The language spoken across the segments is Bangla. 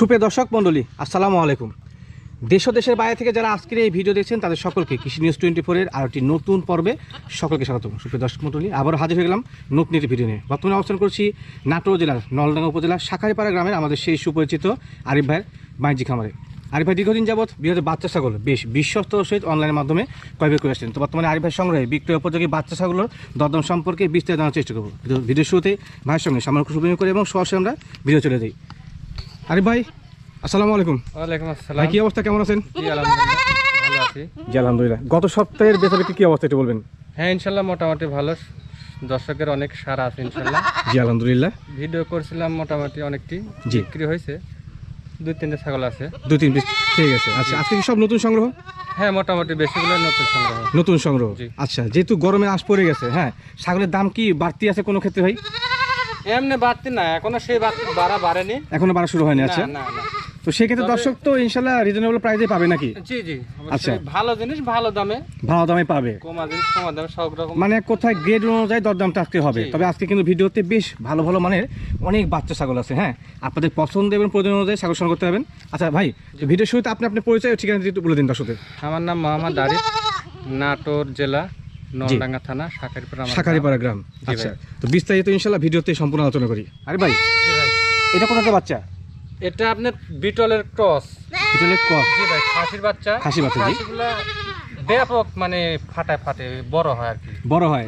সুপ্রিয় দর্শক মণ্ডলী, আসসালামু আলাইকুম। দেশ ও দেশের বাইরে থেকে যারা আজকের এই ভিডিও দেখছেন, তাদের সকলকে কৃষি নিউজ টোয়েন্টি ফোরের আর একটি নতুন পর্বে সকলকে স্বাগত সুপ্রিয় দর্শক মণ্ডলী, আবারও হাজির হয়ে গেলাম নতুন একটি ভিডিও নিয়ে। বর্তমানে অবস্থান করছি নাটোর জেলার নলডাঙ্গা উপজেলার শাখারিপাড়া গ্রামের আমাদের সেই সুপরিচিত আরিফ ভাইয়ের বাণিজ্যিক খামারে। আরিফ ভাই দীর্ঘদিন যাবৎ বৃহৎ বাচ্চা ছাগল বেশ বিশ্বস্ত সহিত অনলাইনের মাধ্যমে ক্রয় করে আসছেন তো বর্তমানে আরিফ ভাই সংগ্রহে বিক্রয় উপযোগী বাচ্চা ছাগলের দরদাম সম্পর্কে বিস্তারিত জানার চেষ্টা করব। ভিডিও- শুরুতে ভাইয়ের সঙ্গে সামান্য শুভেচ্ছা করে এবং সরাসরি আমরা ভিডিও চলে যাই। আরিফ ভাই আসসালামু আলাইকুম। ওয়ালাইকুম আসসালাম। কি অবস্থা? কেমন আছেন? জি আলহামদুলিল্লাহ ভালো আছি। জি আলহামদুলিল্লাহ। গত সপ্তাহের বেচা বিক্রি কি অবস্থা একটু বলবেন? হ্যাঁ ইনশাল্লাহ মোটামুটি ভালো। দর্শকের অনেক সারা আছে ইনশাল্লাহ। জি আলহামদুলিল্লাহ। ভিডিও করছিলাম মোটামুটি অনেকটি। বিক্রি হয়েছে। দুই তিনটে ছাগল আছে। দুই তিন পিস। ঠিক আছে। আচ্ছা আজকে কি সব নতুন সংগ্রহ? হ্যাঁ মোটামুটি বেশিগুলো নতুন সংগ্রহ। নতুন সংগ্রহ। আচ্ছা যেহেতু গরমে আশ পড়ে গেছে হ্যাঁ ছাগলের দাম কি বাড়তি আছে কোনো ক্ষেত্রে ভাই? এমনি বাড়তি না এখনও সেই বাড়তি বাড়া বাড়েনি। এখনও বাড়া শুরু হয়নি আচ্ছা। না না। তো সেক্ষেত্রে দর্শক তো ইনশাল্লাহ রিজনেবল প্রাইসে পাবে নাকি? জি জি আচ্ছা। ভালো জিনিস ভালো দামে। ভালো দামে পাবে। কমা জিনিস কমা দামে সব রকম। মানে কোথায় গ্রেড অনুযায়ী দরদামটা আজকে হবে। তবে আজকে কিন্তু ভিডিওতে বেশ ভালো ভালো মানের অনেক বাচ্চা ছাগল আছে হ্যাঁ? আপনাদের পছন্দ এবং প্রয়োজন অনুযায়ী ছাগল সংগ্রহ করতে পারবেন। আচ্ছা ভাই ভিডিও শুরুতে আপনি আপনার পরিচয় ঠিকানা একটু বলে দিন দর্শকদের। আমার নাম মোহাম্মদ আরিফ নাটোর জেলা নলডাঙ্গা থানা শাকারিপুর আমার শাকারিপাড়া গ্রাম। আচ্ছা তো বিস্তারিত ইনশাল্লাহ ভিডিওতে সম্পূর্ণ আলোচনা করি। আরে ভাই। এটা কোথাকার বাচ্চা? এটা আপনার বিটলের ক্রস। হলো কক জি ভাই খাসির বাচ্চা। খাসি বাচ্চা, জি। ব্যাপক মানে ফাটায় ফাটে বড় হয় আর কি। বড় হয়।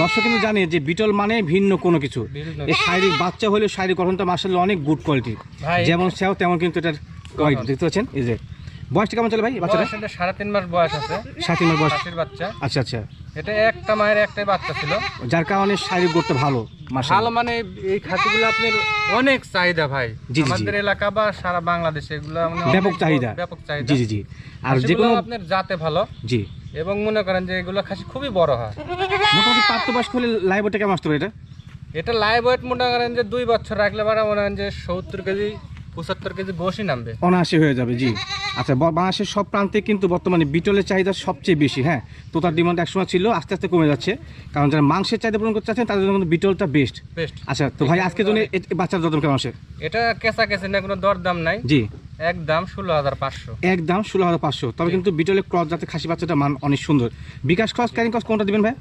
দর্শক কিন্তু জানে যে বিটল মানে ভিন্ন কোনো কিছু। এই শারীরিক বাচ্চা হলে শারীরিক গঠনটা মার্শাল্লাহ অনেক গুড কোয়ালিটি যেমন সেও তেমন কিন্তু এটার কোয়ালিটি দেখতে পাচ্ছেন? এই যে বয়সটা কেমন চলে ভাই বাচ্চাটা সাড়ে তিন মাস বয়স আছে। সাত তিন মাস বয়স। বাচ্চা। আচ্ছা আচ্ছা। এটা একটা মায়ের একটাই বাচ্চা ছিল। যার কারণে শারীরিক গড়টা ভালো ভালো মানে এই খাসিগুলো আপনার অনেক চাহিদা ভাই। আমাদের এলাকা বা সারা বাংলাদেশে এগুলো মানে ব্যাপক চাহিদা। ব্যাপক চাহিদা। জি জি জি। আর যে কোনো আপনার জাতে ভালো। জি। এবং মনে করেন যে এগুলো খাসি খুবই বড় হয়। মোটামুটি প্রাপ্ত বয়স হলে লাইভটা কেমন আসতে পারে এটা? এটা লাইভ ওয়েট মনে করেন যে দুই বছর রাখলে পরে মনে করেন যে সত্তর কেজি পঁচাত্তর কেজি গোশই নামবে। অনায়াসে হয়ে যাবে জি। আচ্ছা বাংলাদেশের সব প্রান্তে কিন্তু বর্তমানে বিটলের চাহিদা সবচেয়ে বেশি হ্যাঁ? তো তার ডিমান্ড একসময় ছিল আস্তে আস্তে কমে যাচ্ছে। কারণ যারা মাংসের চাহিদা পূরণ করতে চাচ্ছেন তাদের জন্য কিন্তু বিটলটা বেস্ট বেস্ট আচ্ছা তো ভাই আজকে জন্য বাচ্চার দরদাম কেমন আসে এটা কেঁচা কেঁচে না কোনো দর দাম নাই। জি। একদম ষোলো হাজার পাঁচশো। একদম ষোলো হাজার পাঁচশো। তবে কিন্তু বিটলের ক্রস যাতে খাসি বাচ্চাটা মান অনেক সুন্দর। বিকাশ ক্রস ক্যারিং ক্রস কোনটা দিবেন ভাই?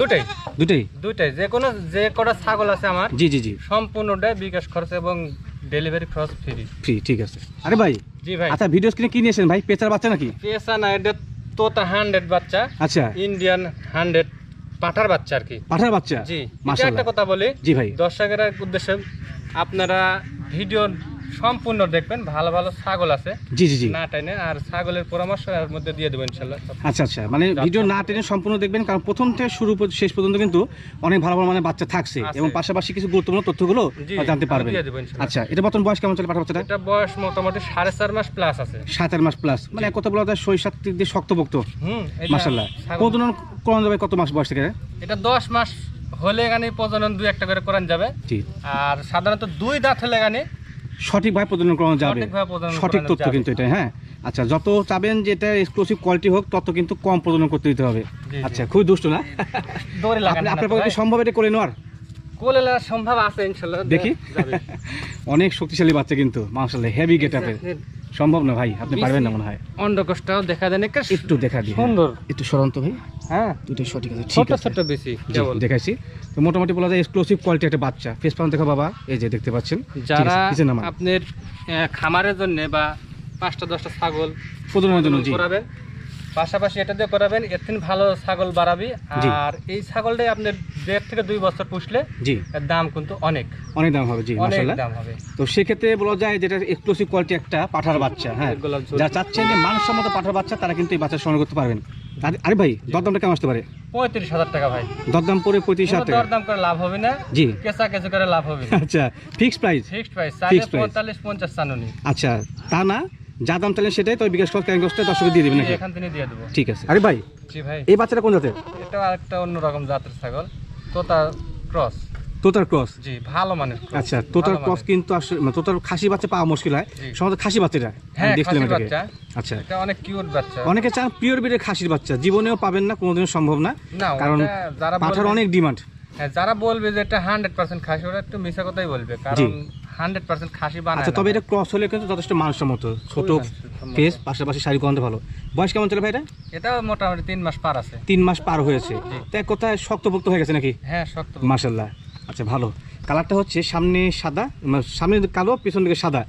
দুটাই। দুটোই? দুটাই। যে কোনো যে কটা ছাগল আছে আমার জি জি জি। সম্পূর্ণটাই বিকাশ খরচ এবং ডেলিভারি খরচ ফ্রি ফ্রি ঠিক আছে। আরে ভাই জি ভাই। আচ্ছা ভিডিও স্ক্রিনে কি নিয়েছেন ভাই পেসার বাচ্চা নাকি? পেসা না এটা তোতা হান্ড্রেড বাচ্চা। আচ্ছা। ইন্ডিয়ান হান্ড্রেড পাঠার বাচ্চা আর কি। পাঠার বাচ্চা? জি। একটা কথা বলি। জি ভাই। দর্শকের উদ্দেশ্যে আপনারা ভিডিও সম্পূর্ণ দেখবেন ভালো ভালো ছাগল আছে। জি জি জি। না টাইনে আর ছাগলের পরামর্শ এর মধ্যে দিয়ে দেবো ইনশাল্লাহ। আচ্ছা আচ্ছা মানে ভিডিও না টেনে সম্পূর্ণ দেখবেন কারণ প্রথম থেকে শুরু শেষ পর্যন্ত কিন্তু অনেক ভালো ভালো মানে বাচ্চা থাকছে এবং পাশাপাশি কিছু গুরুত্বপূর্ণ তথ্যগুলো জানতে পারবেন। আচ্ছা এটা বর্তমান বয়স কেমন চলে পাঠা বাচ্চাটা এটা বয়স মোটামুটি সাড়ে চার মাস প্লাস আছে। সাত আট মাস প্লাস মানে এক কথা বলা যায় শৈশব দিক দিয়ে শক্তপোক্ত। মাসাল্লাহ প্রজনন করানো যাবে কত মাস বয়স থেকে? এটা দশ মাস হলে এখানে প্রজনন দুই একটা করে করান যাবে। আর সাধারণত দুই দাঁত হলে এখানে সঠিকভাবে প্রদান করানো যাবে। সঠিক তথ্য কিন্তু এটা হ্যাঁ? আচ্ছা যত চাবেন যে এটা এক্সক্লুসিভ কোয়ালিটি হোক তত কিন্তু কম প্রদান করতে দিতে হবে। আচ্ছা খুবই দুষ্ট না? আপনার পক্ষে সম্ভব এটা করে নেওয়ার? সম্ভব আছে দেখি। যাবে। অনেক শক্তিশালী বাচ্চা কিন্তু মাসাল্লাহ হেভি গেট আপের সম্ভব না ভাই আপনি পারবেন না মনে হয়। অন্ডকোষটাও দেখা দেন একটু দেখা দিই হ্যাঁ। সুন্দর। একটু সরন্ত ভাই। হ্যাঁ। দুটো সঠিক আছে ঠিক আছে। ছোট বেশি কেবল। দেখাইছি। তো মোটামুটি বলা যায় এক্সক্লুসিভ কোয়ালিটি একটা বাচ্চা। ফেস পাউন্ড দেখো বাবা এই যে দেখতে পাচ্ছেন। যারা আপনার খামারের জন্য বা পাঁচটা দশটা ছাগল প্রজননের জন্য জি। পাশাপাশি এটা দিয়ে করাবেন এর থেকে ভালো ছাগল বাড়াবি। আর এই ছাগলটাই আপনার দেড় থেকে দুই বছর পুষলে জি। এর দাম কিন্তু অনেক। অনেক দাম হবে জি অনেক দাম হবে। তো সেক্ষেত্রে বলা যায় যেটা এক্সক্লুসিভ কোয়ালিটি একটা পাঠার বাচ্চা হ্যাঁ। যারা চাচ্ছেন যে মানসম্মত পাঠার বাচ্চা তারা কিন্তু এই বাচ্চা সংগ্রহ করতে পারবেন। আরে- ভাই দরদামটা কেমন আসতে পারে? পঁয়ত্রিশ হাজার টাকা ভাই। দরদাম পরে পঁয়ত্রিশ হাজার টাকা। দরদাম করে লাভ হবে না। জি। কেঁচা কেঁচা করে লাভ হবে। আচ্ছা ফিক্সড প্রাইস ফিক্সড প্রাইস। পঁয়তাল্লিশ পঞ্চাশ চানুনি। আচ্ছা তা না যা দাম চাইলেন সেটাই তবে বিকাশ কল ক্যারিং কস্টে দর্শকে দিয়ে দেবেন এখান থেকে দিয়ে দেবো। ঠিক আছে। আরে ভাই জি ভাই। এই বাচ্চাটা কোন জাতের? এটা আরেকটা অন্যরকম জাতের ছাগল তোতা ক্রস। তোতার ক্রস? জি ভালো মানের আচ্ছা তোতার ক্রস কিন্তু আসলে মানে তোতার খাসি বাচ্চা পাওয়া মুশকিল হয়। সম্ভবত খাসি বাচ্চাটা হ্যাঁ আমি দেখছিলাম এটাকে বাচ্চা। আচ্ছা। এটা অনেক কিউট বাচ্চা। অনেকে চান পিওর বিডের খাসির বাচ্চা জীবনেও পাবেন না কোনোদিনও সম্ভব না। না কারণ যারা পাঠার অনেক ডিমান্ড হ্যাঁ, যারা বলবে যে এটা হান্ড্রেড পার্সেন্ট খাসি ওরা একটু মিশা কথাই বলবে। কারণ হান্ড্রেড পার্সেন্ট খাসি বানায় আচ্ছা তবে এটা ক্রস হলে কিন্তু যথেষ্ট মানুষসম্মত ছোট ফেস পাশাপাশি শাড়ি গন্ধ ভালো। বয়স কেমন চলে ভাই এটা? এটা মোটামুটি তিন মাস পার আছে। তিন মাস পার হয়েছে। তাই কোথায় শক্তপোক্ত হয়ে গেছে নাকি? হ্যাঁ শক্ত মার্শাল্লাহ আচ্ছা ভালো। কালারটা হচ্ছে সামনে সাদা মানে সামনে কালো পিছন দিকে সাদা।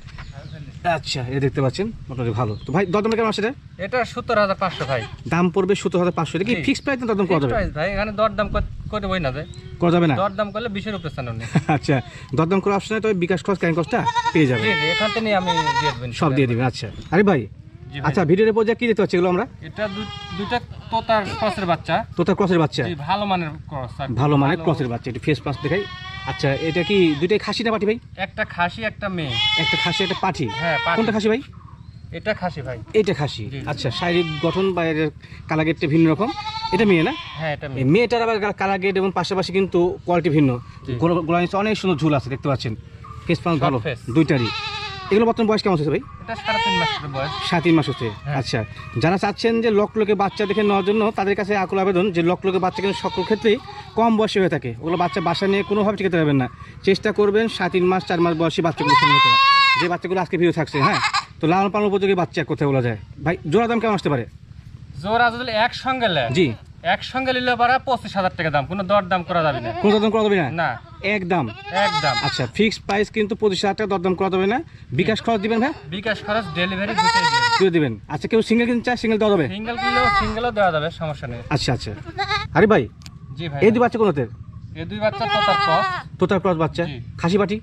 আচ্ছা এটা দেখতে পাচ্ছেন মোটামুটি ভালো। তো ভাই দরদাম কেমন আছে এটা? সত্তর হাজার পাঁচশো ভাই। দাম পড়বে সত্তর হাজার পাঁচশো। এটা কি ফিক্সড ফিক্স প্রাইস দরদাম করা Fixed যাবে ভাই এখানে দরদাম দাম করে বই না যায় করা যাবে না? দরদাম করলে বিশের উপরে স্থান আচ্ছা দরদাম করে অপশনে তবে বিকাশ খরচ ক্যান কস্টটা পেয়ে যাবে। এখান থেকে আমি দিয়ে দেবেন সব দিয়ে দিবেন আচ্ছা। আরে ভাই। আচ্ছা ভিডিওর পর্যায়ে কি দেখতে পাচ্ছি এগুলো আমরা? এটা দুইটা তোতার ক্রসের বাচ্চা। তোতার ক্রসের বাচ্চা? জি ভালো মানের ক্রস ভালো মানে ক্রসের বাচ্চা একটু ফেস পাস দেখাই। আচ্ছা এটা কি দুইটাই খাসি না পাটি ভাই? একটা খাসি একটা মেয়ে। একটা খাসি একটা পাঠি হ্যাঁ কোনটা খাসি ভাই? এটা খাসি ভাই। এইটা খাসি। আচ্ছা শারীরিক গঠন বা এর কালাগেটটা ভিন্ন রকম। এটা মেয়ে না? হ্যাঁ এটা মেয়ে। মেয়েটার আবার কালাগেট এবং পাশাপাশি কিন্তু কোয়ালিটি ভিন্ন। গোলা অনেক সুন্দর ঝুল আছে দেখতে পাচ্ছেন। ফেস পাস ভালো। দুইটারই। এগুলো বর্তমান বয়স কেমন হচ্ছে ভাই? সাড়ে তিন মাস হচ্ছে হ্যাঁ। আচ্ছা যারা চাচ্ছেন যে লক লোকে বাচ্চা দেখে নেওয়ার জন্য তাদের কাছে আকুল আবেদন যে লক লোকে বাচ্চা কিন্তু সকল ক্ষেত্রেই কম বয়সে হয়ে থাকে। ওগুলো বাচ্চা বাসা নিয়ে কোনোভাবে টিকাতে পারবেন না। চেষ্টা করবেন সাত তিন মাস চার মাস বয়সী বাচ্চাগুলো সংগ্রহ করা যে বাচ্চাগুলো আজকে ভিডিও থাকছে হ্যাঁ? তো লালন পালন উপযোগী বাচ্চা কোথায় বলা যায়? ভাই জোড়া দাম কেমন আসতে পারে? জোড়া যদি একসঙ্গে জি। একসঙ্গে নিলে পারা পঁচিশ হাজার টাকা দাম কোনো দর দাম করা যাবে না। কোনো দরদাম করা যাবে না? না। একদম। একদম। আচ্ছা ফিক্সড প্রাইস কিন্তু পঁচিশ হাজার টাকা দরদাম করা যাবে না। বিকাশ খরচ দিবেন হ্যাঁ বিকাশ খরচ ডেলিভারি দিয়ে দিবেন। আচ্ছা কেউ সিঙ্গেল কিনতে চায় সিঙ্গেল দেওয়া যাবে? সিঙ্গেল কিনলেও সিঙ্গেলও দেওয়া যাবে সমস্যা নেই। আচ্ছা আচ্ছা। আরে ভাই জি ভাই। এই দুই বাচ্চা কোনোতে এই দুই বাচ্চা তো তার ক্রস তোতার ক্রস বাচ্চা খাসি পাটি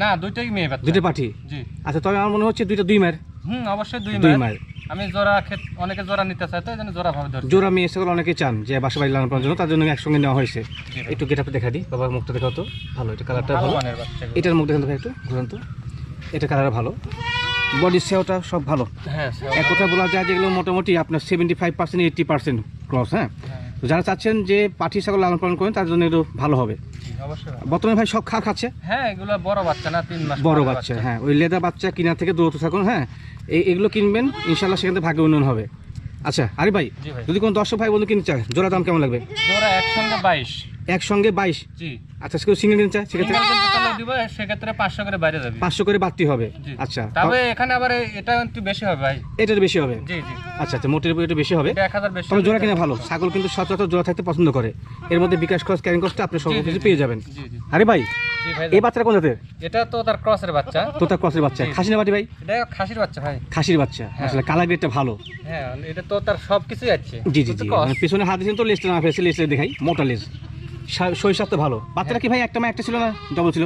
না দুইটাই মেয়ে বাচ্চা। দুটো পাঠি? জি। আচ্ছা তবে আমার মনে হচ্ছে দুইটা দুই মায়ের। হুম অবশ্যই দুই দুই মায়ের। আমি জোড়া অনেকে জোড়া নিতে চাই তো এই জন্য জোড়া ভাবে ধরছি। জোড়া মেয়ে সেগুলো অনেকে চান যে বাসা বাড়ি লাগানোর জন্য তার জন্য একসঙ্গে নেওয়া হয়েছে। একটু গেটাপে দেখা দিই। বাবার মুখটা দেখাও তো ভালো এটা কালারটা ভালো এটার মুখ দেখান একটু ঘুরান তো এটা কালার ভালো। বডি সেওটা সব ভালো। হ্যাঁ এক কথা বলা যায় যেগুলো মোটামুটি আপনার seventy five percent eighty percent cross হ্যাঁ? হ্যাঁ, তো যারা চাচ্ছেন যে পাঠি ছাগল লালন পালন করেন তার জন্য একটু ভালো হবে। বর্তমানে ভাই সব খা খাচ্ছে হ্যাঁ এগুলো বড় বাচ্চা না তিন মাস বড় বাচ্চা হ্যাঁ। ওই লেদা বাচ্চা কিনা থেকে দূরত্ব থাকুন হ্যাঁ? এগুলো কিনবেন ইনশাল্লাহ সেখান থেকে ভাগ্য উন্নয়ন হবে। আচ্ছা আরে ভাই যদি কোনো দর্শক ভাই বন্ধু কিনতে চায় জোড়া দাম কেমন লাগবে? জোড়া একসঙ্গে বাইশ। একসঙ্গে বাইশ? আচ্ছা কেউ সিঙ্গেল কিনতে চায় সেক্ষেত্রে? দিব সেক্ষেত্রে পাঁচশো করে বাইরে যাবে। পাঁচশো করে বাড়তি হবে। আচ্ছা তবে এখানে আবার এই- এটা একটু বেশি হবে ভাই। এটার বেশি হবে? জি জি। আচ্ছা আচ্ছা মোটের একটু বেশি হবে। এটা এক হাজার বেশি তবে জোড়া কিনা ভালো। ছাগল কিন্তু সচরাচর জোড়া থাকতে পছন্দ করে। এর মধ্যে বিকাশ খরচ ক্যারিং আপনি সব কিছু পেয়ে যাবেন। আরে ভাই এই বাচ্চাটা কোন জাতের? এটা তো তার ক্রসের বাচ্চা। তোতা ক্রসের বাচ্চা। খাসি না বাটি ভাই? এটা খাসির বাচ্চা ভাই। খাসির বাচ্চা। হ্যাঁ। আসলে কালার গ্রেডটা ভালো। হ্যাঁ এটা তো তার সব কিছুই আছে। জি জি জি। মানে হাত দিয়েছেন তো লেসটা না ফেসে লেসটা দেখাই। মোটা লেস শরীর স্বাস্থ্য ভালো। বাচ্চাটা কি ভাই একটা মা একটা ছিল না? ডবল ছিল?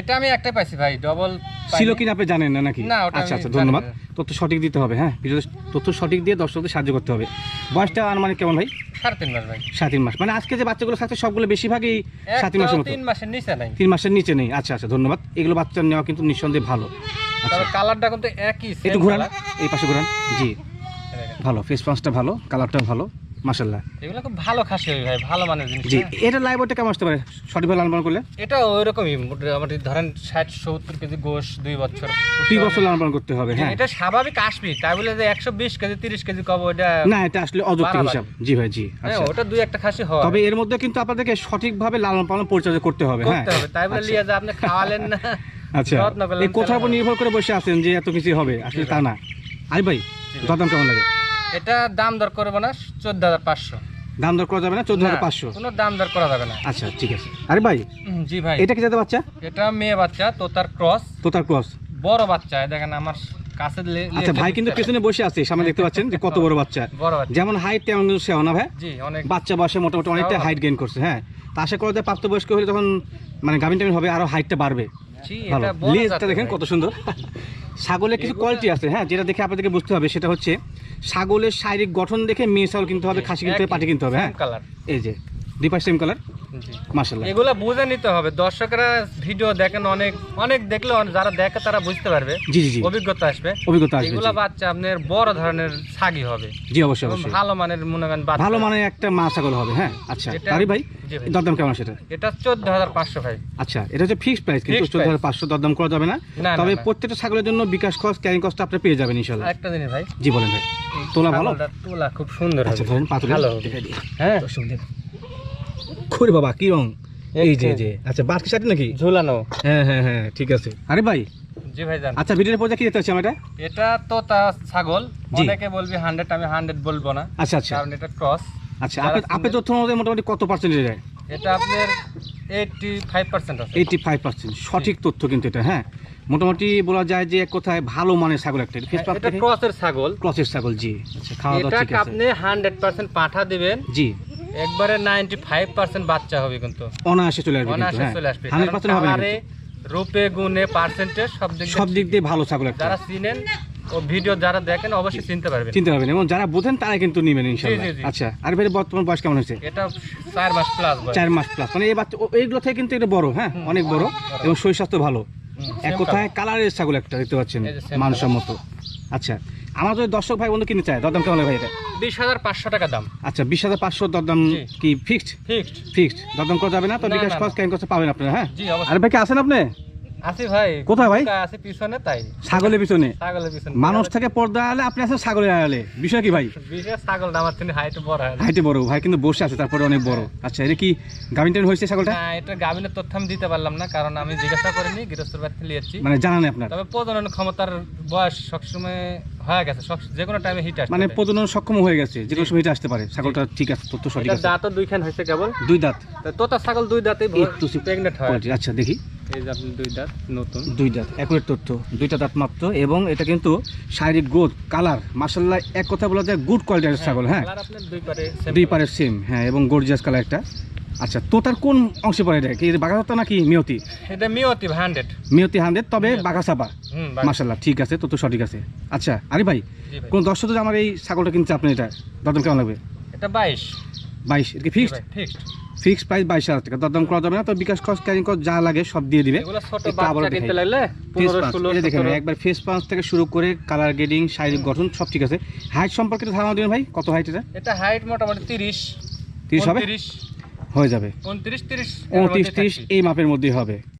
এটা আমি একটাই পাইছি ভাই ডবল ছিল কিনা আপনি জানেন না নাকি? না, আচ্ছা আচ্ছা ধন্যবাদ। তথ্য সঠিক দিতে হবে হ্যাঁ? তথ্য সঠিক দিয়ে দর্শকদের সাহায্য করতে হবে। বয়সটা আনুমানিক কেমন ভাই? সাড়ে তিন মাস ভাই। সাত তিন মাস। মানে আজকে যে বাচ্চাগুলো থাকছে সবগুলো বেশিরভাগই তিন মাসের মতো। তিন মাসের নিচে নাই। তিন মাসের নিচে নেই। আচ্ছা আচ্ছা ধন্যবাদ। এগুলো বাচ্চা নেওয়া কিন্তু নিঃসন্দেহে ভালো। আচ্ছা। কালারটা কিন্তু একই একটু এই পাশে ঘুরান। জি। ভালো ফেস পাঁচটা ভালো কালারটা ভালো। মাসাল্লাহ এগুলো খুব ভালো খাসি হবে ভাই ভালো মানের জিনিস জি হ্যাঁ। এটা লাইভ ওটা কেমন আসতে পারে? সঠিকভাবে লালন পালন করলে? এটা ওই রকমই মোটামুটি ধরেন ষাট সত্তর কেজি গোশ দুই বছর। দুই বছর লালন পালন করতে হবে হ্যাঁ। এটা স্বাভাবিক আসবি তাই বলে যে একশো বিশ কেজি তিরিশ কেজি কব ওটা না এটা আসলে অযৌক্তিক হিসাব। জি ভাই জি হ্যাঁ আচ্ছা। ওটা দুই একটা খাসি হয়। তবে এর মধ্যে কিন্তু আপনাদেরকে সঠিকভাবে লালন পালন পরিচর্যা করতে হবে হ্যাঁ। করতে হবে তাই বলে আচ্ছা। লিয়ে যে আপনি খাওয়ালেন না। আচ্ছা। এই কোথার উপর নির্ভর করে বসে আছেন যে এত কিছু হবে? আসলে তা না। আই ভাই। দরদাম কেমন লাগে? এটা দাম দর করব না চোদ্দ হাজার পাঁচশো। দাম দর করা যাবে না চোদ্দ হাজার পাঁচশো। কোনো দাম দর করা যাবে না। আচ্ছা ঠিক আছে। আরে ভাই জি ভাই। এটা কি যাতে বাচ্চা? এটা মেয়ে বাচ্চা তো তার ক্রস। তোতার ক্রস। বড় বাচ্চা দেখেন আমার কাছে আচ্ছা ভাই কিন্তু। পেছনে বসে আছে সামনে দেখতে পাচ্ছেন যে কত বড় বাচ্চা। যেমন হাইট তেমন কিন্তু সেও না ভাই। অনেক বাচ্চা বয়সে মোটামুটি অনেকটা হাইট গেইন করছে হ্যাঁ। তা আশা করা যায় প্রাপ্তবয়স্ক হলে তখন মানে গাভিন টাভিন হবে আরও হাইটটা বাড়বে। লেজটা দেখেন কত সুন্দর। ছাগলের কিছু কোয়ালিটি আছে হ্যাঁ যেটা দেখে আপনাদেরকে বুঝতে হবে সেটা হচ্ছে ছাগলের শারীরিক গঠন দেখে মেয়ে ছাগল কিনতে হবে খাসি কিনতে হবে পাটি কিনতে হবে হ্যাঁ? কালার এই যে দুই পাশ সেম কালার মাসাল্লাহ এগুলা বুঝে নিতে হবে। দর্শকরা ভিডিও দেখেন অনেক অনেক দেখলে যারা দেখে তারা বুঝতে পারবে। জি জি জি। অভিজ্ঞতা আসবে। অভিজ্ঞতা আসবে এগুলা বাচ্চা আপনার বড় ধরনের ছাগি হবে। জি অবশ্যই অবশ্যই। ভালো মানের মনে করেন ভালো মানে একটা মা ছাগল হবে হ্যাঁ? আচ্ছা ভাই দরদাম কেমন সেটা এটা? চোদ্দ হাজার পাঁচশো ভাই। আচ্ছা এটা হচ্ছে ফিক্সড প্রাইস কিন্তু চোদ্দ হাজার পাঁচশো দরদাম করা যাবে না। তবে প্রত্যেকটা ছাগলের জন্য বিকাশ খরচ ক্যারিং কস্ট আপনি পেয়ে যাবেন ইনশাল্লাহ একটা জিনিস ভাই। জি বলেন ভাই। তোলা ভালো? তোলা খুব সুন্দর আচ্ছা হবে। ধরেন পাতুলে ভালো। হ্যাঁ। বাবা কি রং? এই যে এই যে। আচ্ছা বাস কি সাথে নাকি? ঝুলানো। হ্যাঁ হ্যাঁ হ্যাঁ ঠিক আছে। আরে ভাই জি আচ্ছা ভিডিওর পর্যায়ে কি দেখতে পাচ্ছি আমরা এটা? এটা তো তা ছাগল। অনেকে বলবি আমি হান্ড্রেড বলব না। আচ্ছা আচ্ছা। কারণ এটা ক্রস আচ্ছা আপনি আপনি তথ্য অনুযায়ী মোটামুটি কত যায়? এটা আপনার আছে। সঠিক তথ্য কিন্তু এটা হ্যাঁ। মোটামুটি বলা যায় যে এক কথায় ভালো মানের ছাগল একটা। হ্যাঁ, এটা ক্রসের ছাগল। ক্রসের ছাগল জি। আচ্ছা খাওয়া দাওয়া ঠিক আছে। আপনি হান্ড্রেড পার্সেন্ট পাঠা দিবেন। জি। একবারে নাইনটি ফাইভ পার্সেন্ট বাচ্চা হবে কিন্তু। অনায়াসে চলে আসবে অনায়াসে হ্যাঁ। চলে আসবে পার্সেন্ট না রূপে গুণে পার্সেন্টেজ সব দিক সব দিক দিয়ে ভালো ছাগল একটা। যারা চিনেন ও ভিডিও যারা দেখেন অবশ্যই চিনতে পারবেন। চিনতে পারবেন এবং যারা বোঝেন তারা কিন্তু নেবেন জি। আচ্ছা আর ভাই বর্তমান বয়স কেমন হয়েছে? এটা চার মাস প্লাস চার মাস প্লাস মানে এই বাচ্চা এইগুলো থেকে কিন্তু এটা বড় হ্যাঁ অনেক বড় এবং শরীর স্বাস্থ্য ভালো। এক কথায় কালারের ছাগল একটা দেখতে পাচ্ছেন মানসম্মত। আচ্ছা আমাদের যদি দর্শক ভাই বন্ধু কিনতে চায় দরদাম কেমন ভাই এটা বিশ হাজার পাঁচশো টাকা দাম। আচ্ছা বিশ হাজার পাঁচশো দরদাম কি ফিক্সড ফিক্সড ফিক্সড দরদাম করা যাবে না? তো বিকাশ খরচ করতে পাবেন আপনারা হ্যাঁ? আর ভাই কি আছেন আপনি? আছি ভাই কোথায় ভাই? পিছনে তাই। ছাগলের পিছনে? ছাগলের পিছনে। মানুষ থেকে পর্দা আলে আপনি আছেন ছাগলের আলে বিষয় কি ভাই? বিশেষ ছাগলটা আমার তিনি হাইট বড় হাইটে বড় ভাই কিন্তু বসে আছে তারপরে অনেক বড়। আচ্ছা এটা কি গাভিন টাইম হয়েছে ছাগলটা? না এটা গাভিনের তথ্য আমি দিতে পারলাম না কারণ আমি জিজ্ঞাসা করিনি গৃহস্থর বাড়িতে লিয়েছি। মানে জানা নেই আপনার? তবে প্রজনন ক্ষমতার বয়স সবসময় হয়ে গেছে যে কোনো টাইমে হিট আসে মানে প্রজনন সক্ষম হয়ে গেছে যে কোনো সময় এটা আসতে পারে। ছাগলটা ঠিক আছে তথ্য সঠিক এটা আছে। দাঁতও দুইখান হয়েছে কেবল? দুই দাঁত। তোতা ছাগল দুই দাঁতেই একটু প্রেগনেন্ট হয়। আচ্ছা দেখি। এই যে আপনি দুই দাঁত নতুন। দুই দাঁত একুরেট তথ্য। দুইটা দাঁত মাত্র এবং এটা কিন্তু শারীরিক গ্রোথ কালার মার্শাল্লাহ এক কথা বলা যায় গুড কোয়ালিটির ছাগল হ্যাঁ। দুই। পারের সেম হ্যাঁ এবং গর্জিয়াস কালার একটা। আচ্ছা তোতার কোন অংশে পড়ে এটা? কি বাঘাতা নাকি মিয়তি? এটা হান্ড্রেড মিয়তি হান্ড্রেড তবে বাঘাসাপা হুম মার্শাল্লাহ ঠিক আছে তত সঠিক আছে। আচ্ছা আরে ভাই কোন দর্শক যদি আমার এই ছাগলটা কিনতে আপনি এটা দরদাম কেমন লাগবে? এটা বাইশ। বাইশ এটা কি ফিক্সড ফিক্সড ফিক্সড প্রাইস বাইশ হাজার টাকা। দরদাম করা যাবে না তো বিকাশ খরচ ক্যারিং খরচ যা লাগে সব দিয়ে দিবে। এগুলো দেখেন একবার ফেস পাঁচ থেকে শুরু করে কালার গ্রেডিং শারীরিক গঠন সব ঠিক আছে। হাইট সম্পর্কে ধারণা দিবেন ভাই কত হাইট এটা? এটা হাইট মোটামুটি তিরিশ। তিরিশ হবে? তিরিশ হয়ে যাবে। উনত্রিশ তিরিশ উনত্রিশ তিরিশ এই মাপের মধ্যেই হবে।